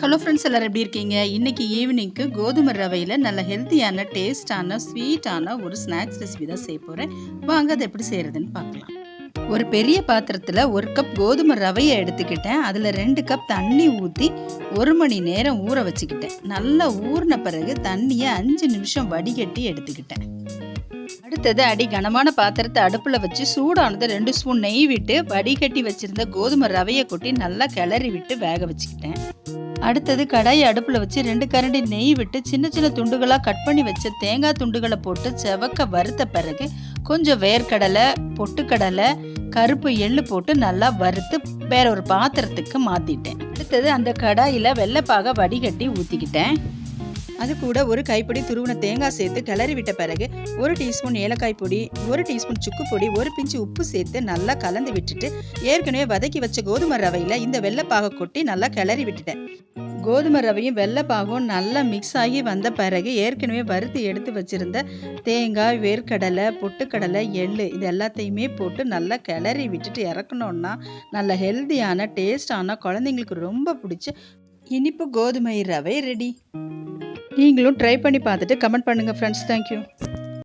Hello friends எல்லோரும் எப்படி இருக்கீங்க? இன்றைக்கி ஈவினிங்க்கு கோதுமை ரவையில் நல்ல ஹெல்த்தியான டேஸ்டான ஸ்வீட்டான ஒரு ஸ்நாக்ஸ் ரெசிபி தான் செய்ய போகிறேன் வாங்க அதை எப்படி செய்கிறதுன்னு பார்க்கலாம். ஒரு பெரிய பாத்திரத்தில் ஒரு கப் கோதுமை ரவையை எடுத்துக்கிட்டேன். அதில் ரெண்டு கப் தண்ணி ஊற்றி ஒரு மணி நேரம் ஊற வச்சுக்கிட்டேன். நல்லா ஊறின பிறகு தண்ணியை அஞ்சு நிமிஷம் வடிகட்டி எடுத்துக்கிட்டேன். அடுத்தது அடி கனமான பாத்திரத்தை அடுப்பில் வச்சு சூடானது ரெண்டு ஸ்பூன் நெய் விட்டு வடிகட்டி வச்சுருந்த கோதுமை ரவையை கொட்டி நல்லா கிளறி விட்டு வேக வச்சுக்கிட்டேன். அடுத்தது கடாயை அடுப்பில் வச்சு ரெண்டு கரண்டி நெய் விட்டு சின்ன சின்ன துண்டுகளாக கட் பண்ணி வச்ச தேங்காய் துண்டுகளை போட்டு செவக்க வறுத்த பிறகு கொஞ்சம் வேர்க்கடலை பொட்டுக்கடலை கருப்பு எள்ளு போட்டு நல்லா வறுத்து வேற ஒரு பாத்திரத்துக்கு மாற்றிட்டேன் அடுத்தது அந்த கடாயில் வெள்ளைப்பாக வடிகட்டி ஊற்றிக்கிட்டேன் அது கூட ஒரு கைப்பிடி துருவின தேங்காய் சேர்த்து கிளறி விட்ட பிறகு ஒரு டீஸ்பூன் ஏலக்காய் பொடி ஒரு டீஸ்பூன் சுக்கு பொடி ஒரு பிஞ்சு உப்பு சேர்த்து நல்லா கலந்து விட்டுட்டு ஏற்கனவே வதக்கி வச்ச கோதுமை ரவையில் இந்த வெள்ளைப்பாக கொட்டி நல்லா கிளறி விட்டுட்டேன். கோதுமை ரவையும் வெள்ளைப்பாகும் நல்லா மிக்ஸ் ஆகி வந்த பிறகு ஏற்கனவே வறுத்து எடுத்து வச்சுருந்த தேங்காய் வேர்க்கடலை பொட்டுக்கடலை எள் இது எல்லாத்தையுமே போட்டு நல்லா கிளறி விட்டுட்டு இறக்கணுன்னா நல்ல ஹெல்த்தியான டேஸ்டான குழந்தைங்களுக்கு ரொம்ப பிடிச்ச இனிப்பு கோதுமை ரவை ரெடி நீங்களும் ட்ரை பண்ணி பார்த்துட்டு கமெண்ட் பண்ணுங்கள் ஃப்ரெண்ட்ஸ் தேங்க்யூ